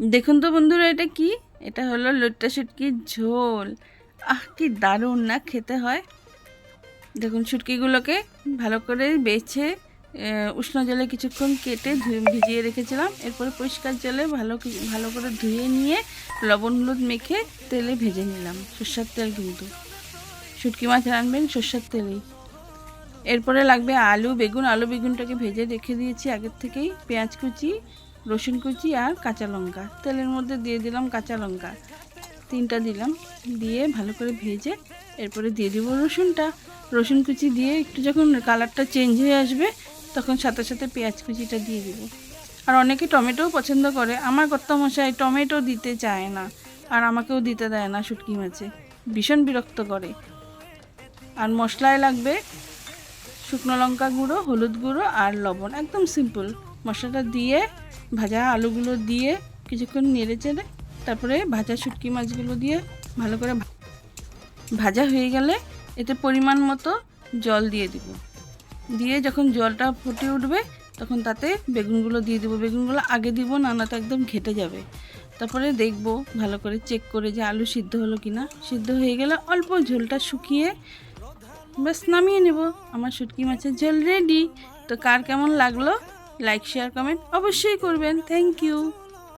দেখুন তো বন্ধুরা, এটা কি? এটা হলো লট্টা শুটকির ঝোল। আহ, কি দারুণ না খেতে হয়। দেখুন শুটকিগুলোকে ভালো করে বেছে উষ্ণ জলে কিছুক্ষণ কেটে ভিজিয়ে রেখেছিলাম। এরপরে পরিষ্কার জলে ভালো ভালো করে ধুয়ে নিয়ে লবণ হলুদ মেখে তেলে ভেজে নিলাম। সর্ষের তেল কিন্তু। শুটকি মাছ রানবেন সর্ষের তেলেই। এরপরে লাগবে আলু, বেগুন। আলু, বেগুনটাকে ভেজে রেখে দিয়েছি আগের থেকেই। পেঁয়াজ কুচি রসুন কুচি আর কাঁচা লঙ্কা। তেলের মধ্যে দিয়ে দিলাম কাঁচা লঙ্কা। তিনটা দিলাম। দিয়ে ভালো করে ভেজে এরপরে দিয়ে দিব রসুনটা। রসুন কুচি দিয়ে একটু যখন কালারটা চেঞ্জ হয়ে আসবে, তখন সাথে সাথে পেঁয়াজ কুচিটা দিয়ে দিব। আর অনেকে টমেটোও পছন্দ করে। আমার কর্তামশাই টমেটো দিতে চায় না আর আমাকেও দিতে দেয় না শুটকি মাছে। ভীষণ বিরক্ত করে। আর মশলায় লাগবে শুকনো লঙ্কা গুঁড়ো, হলুদ গুঁড়ো আর লবণ। একদম সিম্পল মশলাটা দিয়ে ভাজা আলুগুলো দিয়ে কিছুক্ষণ নেড়ে চেড়ে তারপরে ভাজা শুটকি মাছগুলো দিয়ে ভালো করে ভাজা হয়ে গেলে এতে পরিমাণ মতো জল দিয়ে দিব। দিয়ে যখন জলটা ফুটে উঠবে তখন তাতে বেগুনগুলো দিয়ে দিব। বেগুনগুলো আগে দিব না না তো একদম ঘেটে যাবে। তারপরে দেখব ভালো করে চেক করে যে আলু সিদ্ধ হলো কি না সিদ্ধ হয়ে গেলে অল্প ঝোলটা শুকিয়ে ব্যাস নামিয়ে নেব। আমার শুটকি মাছের ঝোল রেডি। তো কার কেমন লাগল লাইক শেয়ার কমেন্ট অবশ্যই করবেন। Thank you